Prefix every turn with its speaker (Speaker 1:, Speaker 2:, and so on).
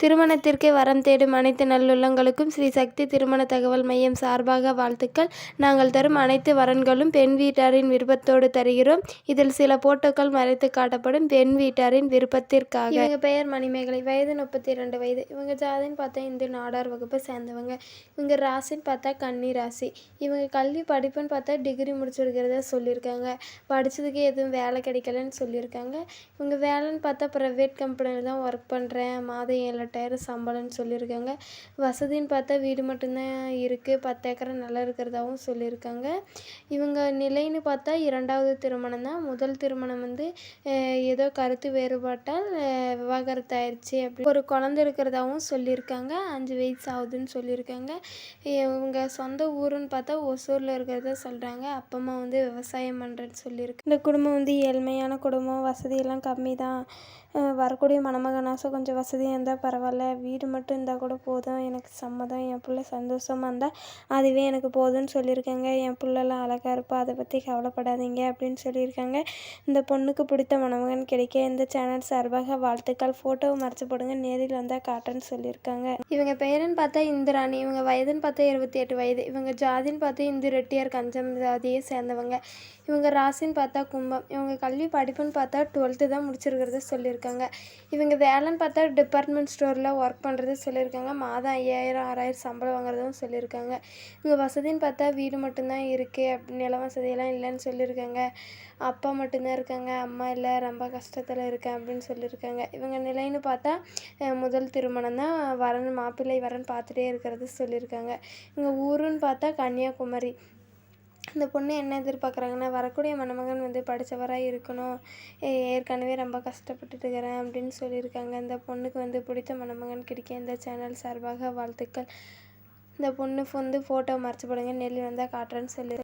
Speaker 1: திருமணத்திற்கு வரம் தேடும் அனைத்து நல்லுள்ளங்களுக்கும் ஸ்ரீ சக்தி திருமண தகவல் மையம் சார்பாக வாழ்த்துக்கள். நாங்கள் தரும் அனைத்து வரன்களும் பெண் வீட்டாரின் விருப்பத்தோடு தருகிறோம். இதில் சில போட்டோக்கள் மறைத்து காட்டப்படும் பெண் வீட்டாரின் விருப்பத்திற்காக. இவங்க பெயர் மணிமேகலை. வயது முப்பத்தி ரெண்டு வயது. இவங்க ஜாதின்னு பார்த்தா இந்து நாடார் வகுப்பை சேர்ந்தவங்க. இவங்க ராசின்னு பார்த்தா கன்னி ராசி. இவங்க கல்வி படிப்புன்னு பார்த்தா டிகிரி முடிச்சிருக்கிறதா சொல்லியிருக்காங்க. படித்ததுக்கு எதுவும் வேலை கிடைக்கலன்னு சொல்லியிருக்காங்க. இவங்க வேலைன்னு பார்த்தா ப்ரைவேட் கம்பெனியில் தான் ஒர்க் பண்ணுறேன் மாதம் ஏழு எட்டாயிரம் சம்பளம்னு சொல்லியிருக்காங்க. வசதின்னு பார்த்தா வீடு மட்டும்தான் இருக்குது பத்து ஏக்கரை நல்லா இருக்கிறதாகவும் சொல்லியிருக்காங்க. இவங்க நிலைன்னு பார்த்தா இரண்டாவது திருமணம் தான். முதல் திருமணம் வந்து ஏதோ கருத்து வேறுபாட்டால் விவாகரத்து ஆயிடுச்சு அப்படி. ஒரு குழந்தை இருக்கிறதாவும் சொல்லியிருக்காங்க. அஞ்சு வயசு ஆகுதுன்னு சொல்லியிருக்காங்க. இவங்க சொந்த ஊருன்னு பார்த்தா ஒசூரில் இருக்கிறதா சொல்கிறாங்க அப்பா அம்மா வந்து விவசாயம் பண்ணுறேன்னு சொல்லியிருக்கு. இந்த குடும்பம் வந்து ஏழ்மையான குடும்பம். வசதியெல்லாம் கம்மி தான் வரக்கூடிய மணமகனாசம் கொஞ்சம் வசதியாக இருந்தால் பரவாயில்ல பரவாயில்ல. வீடு மட்டும் இருந்தால் கூட போதும். எனக்கு சம்மதம். என் பிள்ளை சந்தோஷமாக இருந்தால் அதுவே எனக்கு போதும்னு சொல்லியிருக்காங்க. என் பிள்ளைலாம் அழகாக இருப்பா. அதை பற்றி கவலைப்படாதீங்க அப்படின்னு சொல்லியிருக்காங்க. இந்த பொண்ணுக்கு பிடித்த மணமகன் கிடைக்க இந்த சேனல் சார்பாக வாழ்த்துக்கள். ஃபோட்டோவை மறைச்சு போடுங்க. நேரில் வந்தால் காட்டுன்னு சொல்லியிருக்காங்க. இவங்க பெயருன்னு பார்த்தா இந்திராணி. இவங்க வயதுன்னு பார்த்தா இருபத்தி எட்டு வயது. இவங்க ஜாதின்னு பார்த்தா இந்து ரெட்டியார் கஞ்சம் ஜாதியை சேர்ந்தவங்க. இவங்க ராசின்னு பார்த்தா கும்பம். இவங்க கல்வி படிப்புன்னு பார்த்தா டுவெல்த்து தான் முடிச்சிருக்கிறத சொல்லியிருக்காங்க. இவங்க வேலைன்னு பார்த்தா டிபார்ட்மெண்ட் ஸ்டோரில் ஒர்க் பண்ணுறது சொல்லியிருக்காங்க. மாதம் ஐயாயிரம் ஆறாயிரம் சம்பளம் வாங்குறதும் சொல்லியிருக்காங்க. இங்கே வசதின்னு பார்த்தா வீடு மட்டும்தான் இருக்குது அப்படி நில வசதியெல்லாம் இல்லைன்னு சொல்லியிருக்காங்க. அப்பா மட்டும்தான் இருக்காங்க. அம்மா இல்லை ரொம்ப கஷ்டத்தில் இருக்கேன் அப்படின்னு சொல்லியிருக்காங்க. இவங்க நிலைன்னு பார்த்தா முதல் திருமணம் தான் வரன் மாப்பிள்ளை வரன் பார்த்துட்டே இருக்கிறது சொல்லியிருக்காங்க. இங்கே ஊருன்னு பார்த்தா கன்னியாகுமரி. இந்த பொண்ணு என்ன எதிர்பார்க்குறாங்கன்னா வரக்கூடிய மணமகன் வந்து படித்தவராக இருக்கணும். ஏ- ஏற்கனவே ரொம்ப கஷ்டப்பட்டுட்டு இருக்கிறேன் அப்படின்னு சொல்லியிருக்காங்க. இந்த பொண்ணுக்கு வந்து பிடித்த மணமகன் கிடைக்க இந்த சேனல் சார்பாக வாழ்த்துக்கள். இந்த பொண்ணு வந்து ஃபோட்டோ மறைச்சி போடுங்க நெல் வந்தால் காட்டுறேன்னு சொல்லி